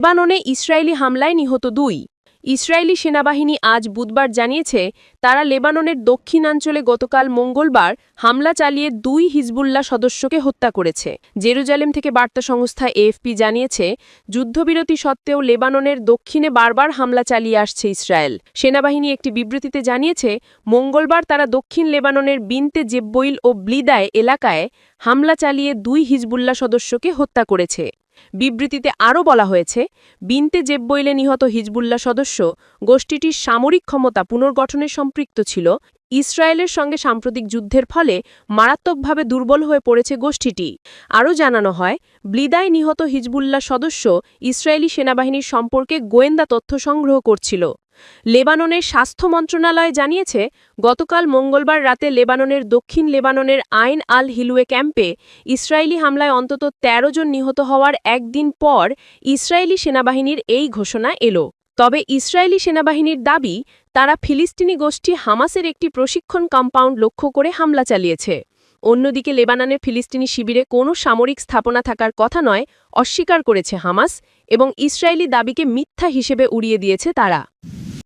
লেবাননে ইসরায়েলি হামলায় নিহত দুই। ইসরায়েলি সেনাবাহিনী আজ বুধবার জানিয়েছে, তারা লেবাননের দক্ষিণাঞ্চলে গতকাল মঙ্গলবার হামলা চালিয়ে দুই হিজবুল্লাহ সদস্যকে হত্যা করেছে। জেরুজালেম থেকে বার্তা সংস্থা এএফপি জানিয়েছে, যুদ্ধবিরতি সত্ত্বেও লেবাননের দক্ষিণে বারবার হামলা চালিয়ে আসছে ইসরায়েল। সেনাবাহিনী একটি বিবৃতিতে জানিয়েছে, মঙ্গলবার তারা দক্ষিণ লেবাননের বিনতে জেব্বইল ও ব্লিদায় এলাকায় হামলা চালিয়ে দুই হিজবুল্লাহ সদস্যকে হত্যা করেছে। বিবৃতিতে আরও বলা হয়েছে, বিনতে জেব্বইলে নিহত হিজবুল্লাহ সদস্য গোষ্ঠীটির সামরিক ক্ষমতা পুনর্গঠনে সম্পৃক্ত ছিল, ইসরায়েলের সঙ্গে সাম্প্রতিক যুদ্ধের ফলে মারাত্মকভাবে দুর্বল হয়ে পড়েছে গোষ্ঠীটি। আরও জানানো হয়, ব্লিদায় নিহত হিজবুল্লাহ সদস্য ইসরায়েলি সেনাবাহিনীর সম্পর্কে গোয়েন্দা তথ্য সংগ্রহ করছিল। লেবাননের স্বাস্থ্য মন্ত্রণালয় জানিয়েছে, গতকাল মঙ্গলবার রাতে লেবাননের দক্ষিণ লেবাননের আইন আল হিলুয়ে ক্যাম্পে ইসরায়েলি হামলায় অন্তত ১৩ জন নিহত হওয়ার একদিন পর ইসরায়েলি সেনাবাহিনীর এই ঘোষণা এলো। তবে ইসরায়েলি সেনাবাহিনীর দাবি, তারা ফিলিস্তিনি গোষ্ঠী হামাসের একটি প্রশিক্ষণ কম্পাউন্ড লক্ষ্য করে হামলা চালিয়েছে। অন্যদিকে লেবাননের ফিলিস্তিনি শিবিরে কোনো সামরিক স্থাপনা থাকার কথা নয়, অস্বীকার করেছে হামাস এবং ইসরায়েলি দাবিকে মিথ্যা হিসেবে উড়িয়ে দিয়েছে তারা।